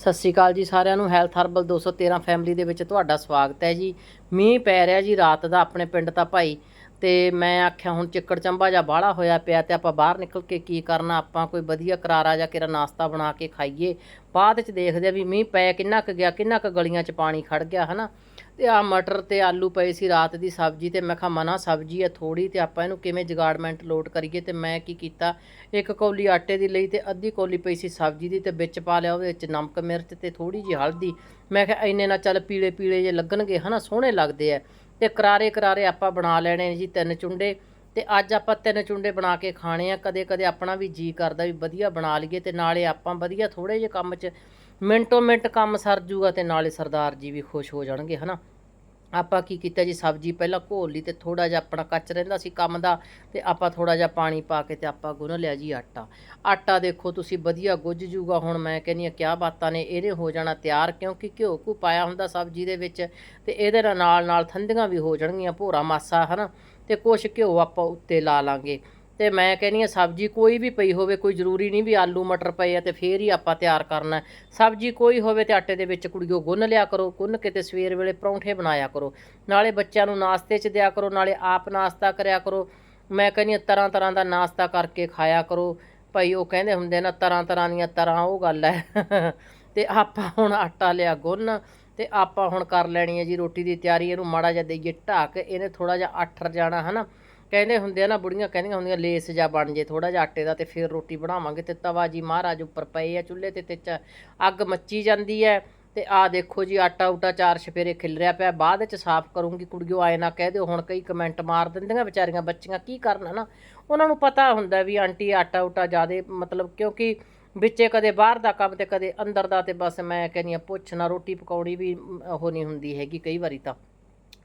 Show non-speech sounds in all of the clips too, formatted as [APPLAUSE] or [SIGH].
ਸਤਿ ਸ਼੍ਰੀ ਅਕਾਲ ਜੀ ਸਾਰਿਆਂ ਨੂੰ। ਹੈਲਥ ਹਰਬਲ 213 ਫੈਮਿਲੀ ਦੇ ਵਿੱਚ ਤੁਹਾਡਾ ਸਵਾਗਤ ਹੈ ਜੀ। ਮੀਂਹ ਪੈ ਰਿਹਾ ਜੀ ਰਾਤ ਦਾ ਆਪਣੇ ਪਿੰਡ ਤਾਂ ਭਾਈ। ਤੇ ਮੈਂ ਆਖਿਆ ਹੁਣ ਚਿੱਕੜ ਚੰਬਾ ਜਾਂ ਬਾਹਲਾ ਹੋਇਆ ਪਿਆ ਤੇ ਆਪਾਂ ਬਾਹਰ ਨਿਕਲ ਕੇ ਕੀ ਕਰਨਾ, ਆਪਾਂ ਕੋਈ ਵਧੀਆ ਕਰਾਰਾ ਜਾਂ ਕਿਰਾ ਨਾਸ਼ਤਾ ਬਣਾ ਕੇ ਖਾਈਏ। ਬਾਅਦ ਚ ਦੇਖਦੇ ਆ ਵੀ ਮੀਂਹ ਪੈ ਕਿੰਨਾ ਕੁ ਗਿਆ, ਕਿੰਨਾ ਕੁ ਗਲੀਆਂ 'ਚ ਪਾਣੀ ਖੜ ਗਿਆ, ਹਨਾ? ਤੇ ਆ ਮਟਰ ਤੇ ਆਲੂ ਪਏ ਸੀ ਰਾਤ ਦੀ ਸਬਜ਼ੀ ਤੇ ਮੈਂ ਕਿਹਾ ਮਨਾ ਸਬਜ਼ੀ ਹੈ ਥੋੜੀ ਤੇ ਆਪਾਂ ਇਹਨੂੰ ਕਿਵੇਂ ਜਗਾੜਮੈਂਟ ਲੋਡ ਕਰੀਏ ਤੇ ਮੈਂ ਕੀ ਕੀਤਾ? ਇੱਕ ਕੌਲੀ ਆਟੇ ਦੀ ਲਈ ਤੇ ਅੱਧੀ ਕੌਲੀ ਪਈ ਸੀ ਸਬਜ਼ੀ ਦੀ ਤੇ ਵਿੱਚ ਪਾ ਲਿਆ ਉਹਦੇ ਵਿੱਚ ਨਮਕ, ਮਿਰਚ ਤੇ ਥੋੜੀ ਜਿਹੀ ਹਲਦੀ। ਮੈਂ ਕਿਹਾ ਇੰਨੇ ਨਾਲ ਚੱਲ ਪੀਲੇ ਪੀਲੇ ਜੇ ਲੱਗਣਗੇ ਹਨਾ, ਸੋਹਣੇ ਲੱਗਦੇ ਆ। ਤੇ ਕਰਾਰੇ ਕਰਾਰੇ ਆਪਾਂ ਬਣਾ ਲੈਣੇ ਜੀ ਤਿੰਨ ਚੁੰਡੇ ਤੇ ਅੱਜ ਆਪਾਂ ਤਿੰਨ ਚੁੰਡੇ ਬਣਾ ਕੇ ਖਾਣੇ ਆ। ਕਦੇ ਕਦੇ ਆਪਣਾ ਵੀ ਜੀ ਕਰਦਾ ਵੀ ਵਧੀਆ ਬਣਾ ਲਈਏ ਤੇ ਨਾਲੇ ਆਪਾਂ ਵਧੀਆ ਥੋੜੇ ਜਿਹੇ ਕੰਮ 'ਚ ਮਿੰਟੋ ਮਿੰਟ ਕੰਮ ਸਰ ਜੂਗਾ ਤੇ ਨਾਲੇ ਸਰਦਾਰ ਜੀ ਵੀ ਖੁਸ਼ ਹੋ ਜਾਣਗੇ, ਹਨਾ? ਆਪਾਂ ਕੀ ਕੀਤਾ ਜੀ, ਸਬਜ਼ੀ ਪਹਿਲਾਂ ਘੋਲ ਲਈ ਤੇ ਥੋੜਾ ਜਿਹਾ ਆਪਣਾ ਕੱਚ ਰਹਿੰਦਾ ਸੀ ਕੰਮ ਦਾ ਤੇ ਆਪਾਂ ਥੋੜਾ ਜਿਹਾ ਪਾਣੀ ਪਾ ਕੇ ਤੇ ਆਪਾਂ ਗੁੰਨ ਲਿਆ ਜੀ ਆਟਾ। ਆਟਾ ਦੇਖੋ ਤੁਸੀਂ ਵਧੀਆ ਗੁੱਝ ਜੂਗਾ, ਹੁਣ ਮੈਂ ਕਹਿੰਨੀ ਆ ਕਿਆ ਬਾਤਾਂ ਨੇ, ਇਹਨੇ ਹੋ ਜਾਣਾ ਤਿਆਰ ਕਿਉਂਕਿ ਘਿਓ ਘੂ ਪਾਇਆ ਹੁੰਦਾ ਸਬਜ਼ੀ ਦੇ ਵਿੱਚ ਤੇ ਇਹਦੇ ਨਾਲ ਨਾਲ ਨਾਲ ਵੀ ਹੋ ਜਾਣਗੀਆਂ ਭੋਰਾ ਮਾਸਾ, ਹਨਾ? ਤੇ ਕੁਛ ਘਿਓ ਆਪਾਂ ਉੱਤੇ ਲਾ ਲਾਂਗੇ। ਤੇ ਮੈਂ ਕਹਿੰਨੀ ਆ ਸਬਜ਼ੀ ਕੋਈ ਵੀ ਪਈ ਹੋਵੇ, ਕੋਈ ਜ਼ਰੂਰੀ ਨਹੀਂ ਵੀ ਆਲੂ ਮਟਰ ਪਏ ਆ ਤੇ ਫੇਰ ਹੀ ਆਪਾਂ ਤਿਆਰ ਕਰਨਾ ਸਬਜ਼ੀ ਕੋਈ ਹੋਵੇ ਤੇ ਆਟੇ ਦੇ ਵਿੱਚ ਕੁੜੀਓ ਗੁੰਨ ਲਿਆ ਕਰੋ, ਗੁੰਨ ਕੇ ਤੇ ਸਵੇਰ ਵੇਲੇ ਪਰੌਂਠੇ ਬਣਾਇਆ ਕਰੋ। ਨਾਲੇ ਬੱਚਿਆਂ ਨੂੰ ਨਾਸ਼ਤੇ 'ਚ ਦਿਆ ਕਰੋ, ਨਾਲੇ ਆਪ ਨਾਸ਼ਤਾ ਕਰਿਆ ਕਰੋ। ਮੈਂ ਕਹਿੰਨੀ ਆ ਤਰ੍ਹਾਂ ਤਰ੍ਹਾਂ ਦਾ ਨਾਸ਼ਤਾ ਕਰਕੇ ਖਾਇਆ ਕਰੋ। ਭਾਈ ਉਹ ਕਹਿੰਦੇ ਹੁੰਦੇ ਨਾ, ਤਰ੍ਹਾਂ ਤਰ੍ਹਾਂ ਦੀਆਂ ਤਰ੍ਹਾਂ, ਉਹ ਗੱਲ ਹੈ। [LAUGHS] ਤੇ ਆਪਾਂ ਹੁਣ ਆਟਾ ਲਿਆ ਗੁੰਨ, ਤੇ ਆਪਾਂ ਹੁਣ ਕਰ ਲੈਣੀ ਹੈ ਜੀ ਰੋਟੀ ਦੀ ਤਿਆਰੀ। ਇਹਨੂੰ ਮਾੜਾ ਜਿਹਾ ਦੇਈਏ ਢੱਕ, ਇਹਨੇ ਥੋੜਾ ਜਿਹਾ ਅੱਠਰ ਜਾਣਾ ਹਨਾ? ਕਹਿੰਦੇ ਹੁੰਦੇ ਆ ਨਾ, ਬੁੜੀਆਂ ਕਹਿੰਦੀਆਂ ਹੁੰਦੀਆਂ, ਲੇਸ ਜਾਂ ਬਣ ਜੇ ਥੋੜਾ ਜਿਹਾ ਆਟੇ ਦਾ ਤੇ ਫਿਰ ਰੋਟੀ ਬਣਾਵਾਂਗੇ ਤੇ ਤਵਾ ਜੀ ਮਹਾਰਾਜ ਉੱਪਰ ਪਏ ਆ ਚੁੱਲ੍ਹੇ ਤੇ ਤੇ ਚ- ਅੱਗ ਮੱਚੀ ਜਾਂਦੀ ਹੈ ਤੇ ਆ ਦੇਖੋ ਜੀ, ਆਟਾ ਉਟਾ ਚਾਰ ਛਪੇਰੇ ਖਿਲਰਿਆ ਪਿਆ, ਬਾਅਦ ਚ ਸਾਫ਼ ਕਰੂੰਗੀ, ਕੁੜੀਓ ਆਏ ਨਾ ਕਹਿ ਦਿਓ, ਹੁਣ ਕਈ ਕਮੈਂਟ ਮਾਰ ਦਿੰਦੀਆਂ ਵਿਚਾਰੀਆਂ ਬੱਚੀਆਂ, ਕੀ ਕਰਨਾ ਨਾ ਉਹਨਾਂ ਨੂੰ ਪਤਾ ਹੁੰਦਾ ਵੀ ਆਂਟੀ ਆਟਾ ਉਟਾ ਜ਼ਿਆਦੇ, ਮਤਲਬ ਕਿਉਂਕਿ ਵਿੱਚੇ ਕਦੇ ਬਾਹਰ ਦਾ ਕੰਮ ਤੇ ਕਦੇ ਅੰਦਰ ਦਾ ਤੇ ਬਸ ਮੈਂ ਕਹਿੰਦੀ ਆ ਪੁੱਛਣਾ ਰੋਟੀ ਪਕਾਉਣੀ ਵੀ ਉਹ ਨਹੀਂ ਹੁੰਦੀ ਹੈਗੀ ਕਈ ਵਾਰੀ ਤਾਂ।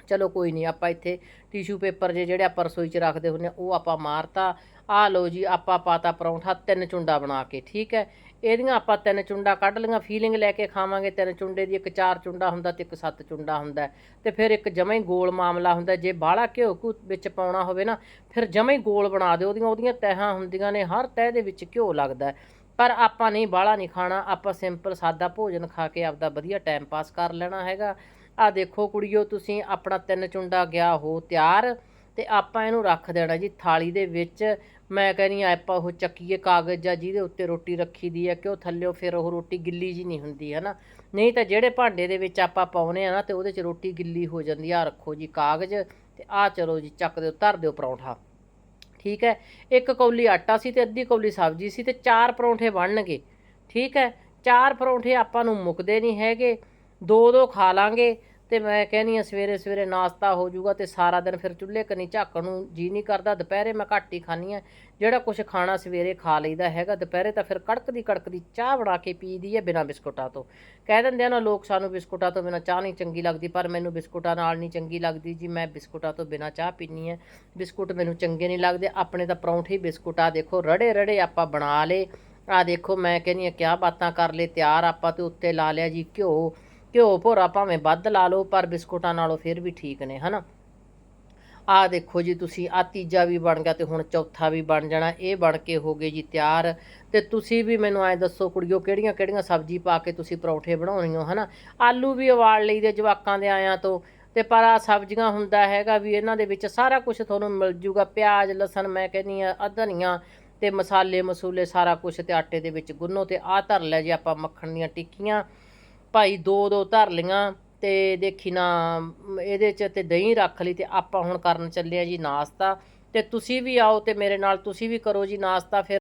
ਚਲੋ ਕੋਈ ਨਹੀਂ, ਆਪਾਂ ਇੱਥੇ ਟਿਸ਼ੂ ਪੇਪਰ ਜੇ ਜਿਹੜੇ ਆਪਾਂ ਰਸੋਈ 'ਚ ਰੱਖਦੇ ਹੁੰਦੇ ਆ, ਉਹ ਆਪਾਂ ਮਾਰਤਾ। ਆ ਲਓ ਜੀ, ਆਪਾਂ ਪਾਤਾ ਪਰੌਂਠਾ, ਤਿੰਨ ਚੁੰਡਾ ਬਣਾ ਕੇ, ਠੀਕ ਹੈ? ਇਹਦੀਆਂ ਆਪਾਂ ਤਿੰਨ ਚੁੰਡਾ ਕੱਢ ਲਈਆਂ ਫੀਲਿੰਗ ਲੈ ਕੇ ਖਾਵਾਂਗੇ ਤਿੰਨ ਚੁੰਡੇ ਦੀ, ਇੱਕ ਚਾਰ ਚੁੰਡਾ ਹੁੰਦਾ ਤੇ ਇੱਕ ਸੱਤ ਚੁੰਡਾ ਹੁੰਦਾ। ਤੇ ਫਿਰ ਇੱਕ ਜਮਾ ਹੀ ਗੋਲ ਮਾਮਲਾ ਹੁੰਦਾ, ਜੇ ਬਾਹਲਾ ਘਿਓ ਘੂ ਵਿੱਚ ਪਾਉਣਾ ਹੋਵੇ ਨਾ, ਫਿਰ ਜਮਾ ਹੀ ਗੋਲ ਬਣਾ ਦਿਓ, ਉਹਦੀਆਂ ਉਹਦੀਆਂ ਤਹਿਾਂ ਹੁੰਦੀਆਂ ਨੇ, ਹਰ ਤਹਿ ਦੇ ਵਿੱਚ ਘਿਓ ਲੱਗਦਾ। ਪਰ ਆਪਾਂ ਨਹੀਂ, ਬਾਹਲਾ ਨਹੀਂ ਖਾਣਾ, ਆਪਾਂ ਸਿੰਪਲ ਸਾਦਾ ਭੋਜਨ ਖਾ ਕੇ ਆਪਦਾ ਵਧੀਆ ਟਾਈਮ ਪਾਸ ਕਰ ਲੈਣਾ ਹੈਗਾ। ਆ ਦੇਖੋ ਕੁੜੀਓ, ਤੁਸੀਂ ਆਪਣਾ ਤਿੰਨ ਚੁੰਡਾ ਗਿਆ ਹੋ ਤਿਆਰ ਤੇ ਆਪਾਂ ਇਹਨੂੰ ਰੱਖ ਦੇਣਾ ਜੀ ਥਾਲੀ ਦੇ ਵਿੱਚ। ਮੈਂ ਕਹਿੰਦੀ ਆ ਆਪਾਂ ਉਹ ਚੱਕੀਏ ਕਾਗਜ਼ ਜਾਂ ਜਿਹਦੇ ਉੱਤੇ ਰੋਟੀ ਰੱਖੀ ਦੀ ਹੈ ਕਿ ਉਹ ਥੱਲਿਓ ਫਿਰ ਉਹ ਰੋਟੀ ਗਿੱਲੀ ਜੀ ਨਹੀਂ ਹੁੰਦੀ ਹੈ ਨਾ ਨਹੀਂ ਤਾਂ ਜਿਹੜੇ ਭਾਂਡੇ ਦੇ ਵਿੱਚ ਆਪਾਂ ਪਾਉਨੇ ਆ ਨਾ, ਤੇ ਉਹਦੇ 'ਚ ਰੋਟੀ ਗਿੱਲੀ ਹੋ ਜਾਂਦੀ ਆ। ਆਹ ਰੱਖੋ ਜੀ ਕਾਗਜ਼ ਤੇ ਆ ਚਲੋ ਜੀ ਚੱਕ ਦਿਓ, ਧਰ ਦਿਓ ਪਰੌਂਠਾ। ਠੀਕ ਹੈ? ਇੱਕ ਕੌਲੀ ਆਟਾ ਸੀ ਤੇ ਅੱਧੀ ਕੌਲੀ ਸਬਜ਼ੀ ਸੀ ਤੇ ਚਾਰ ਪਰੌਂਠੇ ਬਣਨਗੇ। ਠੀਕ ਹੈ? ਚਾਰ ਪਰੌਂਠੇ ਆਪਾਂ ਨੂੰ ਮੁੱਕਦੇ ਨਹੀਂ ਹੈਗੇ। ਦੋ ਦੋ ਖਾ ਲਾਂਗੇ ਤੇ ਮੈਂ ਕਹਿੰਦੀ ਆ ਸਵੇਰੇ ਸਵੇਰੇ ਨਾਸ਼ਤਾ ਹੋ ਜਾਊਗਾ ਤੇ ਸਾਰਾ ਦਿਨ ਫਿਰ ਚੁੱਲ੍ਹੇ ਕਨੀ ਝਾਕਣ ਨੂੰ ਜੀ ਨਹੀਂ ਕਰਦਾ। ਦੁਪਹਿਰੇ ਮੈਂ ਘੱਟ ਹੀ ਖਾਣੀ ਆ ਜਿਹੜਾ ਕੁਝ ਖਾਣਾ ਸਵੇਰੇ ਖਾ ਲਈਦਾ ਹੈਗਾ, ਦੁਪਹਿਰੇ ਤਾਂ ਫਿਰ ਕੜਕਦੀ ਕੜਕਦੀ ਚਾਹ ਬਣਾ ਕੇ ਪੀਦੀ ਹੈ ਬਿਨਾਂ ਬਿਸਕੁਟਾਂ ਤੋਂ। ਕਹਿ ਦਿੰਦੇ ਆ ਨਾ ਲੋਕ ਸਾਨੂੰ ਬਿਸਕੁਟਾਂ ਤੋਂ ਬਿਨਾਂ ਚਾਹ ਨਹੀਂ ਚੰਗੀ ਲੱਗਦੀ, ਪਰ ਮੈਨੂੰ ਬਿਸਕੁਟਾਂ ਨਾਲ ਨਹੀਂ ਚੰਗੀ ਲੱਗਦੀ ਜੀ। ਮੈਂ ਬਿਸਕੁਟਾਂ ਤੋਂ ਬਿਨਾਂ ਚਾਹ ਪੀਨੀ ਹੈ। ਬਿਸਕੁਟ ਮੈਨੂੰ ਚੰਗੇ ਨਹੀਂ ਲੱਗਦੇ। ਆਪਣੇ ਤਾਂ ਪਰੌਂਠੇ ਹੀ ਬਿਸਕੁਟ ਆ। ਦੇਖੋ, ਰੜੇ ਰੜੇ ਆਪਾਂ ਬਣਾ ਲਏ। ਆ ਦੇਖੋ, ਮੈਂ ਕਹਿੰਦੀ ਆ ਕਿਆ ਬਾਤਾਂ ਕਰ ਲਏ। ਤਿਆਰ ਆਪਾਂ ਤੇ ਉੱਤੇ ਲਾ ਲਿਆ ਜੀ ਘਿਓ। ਘਿਓ ਭੋਰਾ ਭਾਵੇਂ ਵੱਧ ਲਾ ਲਓ, ਪਰ ਬਿਸਕੁਟਾਂ ਨਾਲੋਂ ਫਿਰ ਵੀ ਠੀਕ ਨੇ, ਹਨਾ? ਆ ਦੇਖੋ ਜੀ ਤੁਸੀਂ ਆ ਤੀਜਾ ਵੀ ਬਣ ਗਿਆ ਤੇ ਹੁਣ ਚੌਥਾ ਵੀ ਬਣ ਜਾਣਾ, ਇਹ ਬਣ ਕੇ ਹੋ ਗਏ ਜੀ ਤਿਆਰ। ਤੇ ਤੁਸੀਂ ਵੀ ਮੈਨੂੰ ਐ ਦੱਸੋ ਕੁੜੀਓ ਕਿਹੜੀਆਂ ਕਿਹੜੀਆਂ ਸਬਜ਼ੀ ਪਾ ਕੇ ਤੁਸੀਂ ਪਰੌਂਠੇ ਬਣਾਉਣੀ ਹੋ, ਹਨਾ? ਆਲੂ ਵੀ ਉਬਾਲ ਲਈਦੇ ਜਵਾਕਾਂ ਦੇ ਆਇਆਂ ਤੋਂ, ਤੇ ਪਰ ਆ ਸਬਜ਼ੀਆਂ ਹੁੰਦਾ ਹੈਗਾ ਵੀ ਇਹਨਾਂ ਦੇ ਵਿੱਚ ਸਾਰਾ ਕੁਝ ਤੁਹਾਨੂੰ ਮਿਲ ਜੂਗਾ, ਪਿਆਜ਼, ਲਸਣ, ਮੈਂ ਕਹਿੰਦੀ ਆ ਅਧਨੀਆਂ ਧਨੀਆ ਤੇ ਮਸਾਲੇ ਮਸੂਲੇ ਸਾਰਾ ਕੁਝ ਤੇ ਆਟੇ ਦੇ ਵਿੱਚ ਗੁੰਨੋ ਤੇ ਆ ਧਰ ਲੈ ਜੀ ਆਪਾਂ ਮੱਖਣ ਦੀਆਂ ਟਿੱਕੀਆਂ। ਭਾਈ ਦੋ ਦੋ ਧਰ ਲੀਆਂ ਤੇ ਦੇਖੀ ਨਾ, ਇਹਦੇ ਚ ਤੇ ਦਹੀਂ ਰੱਖ ਲਈ ਤੇ ਆਪਾਂ ਹੁਣ ਕਰਨ ਚੱਲੇ ਆ ਜੀ ਨਾਸ਼ਤਾ। ਤੇ ਤੁਸੀਂ ਵੀ ਆਓ ਤੇ ਮੇਰੇ ਨਾਲ ਤੁਸੀਂ ਵੀ ਕਰੋ ਜੀ ਨਾਸ਼ਤਾ, ਫਿਰ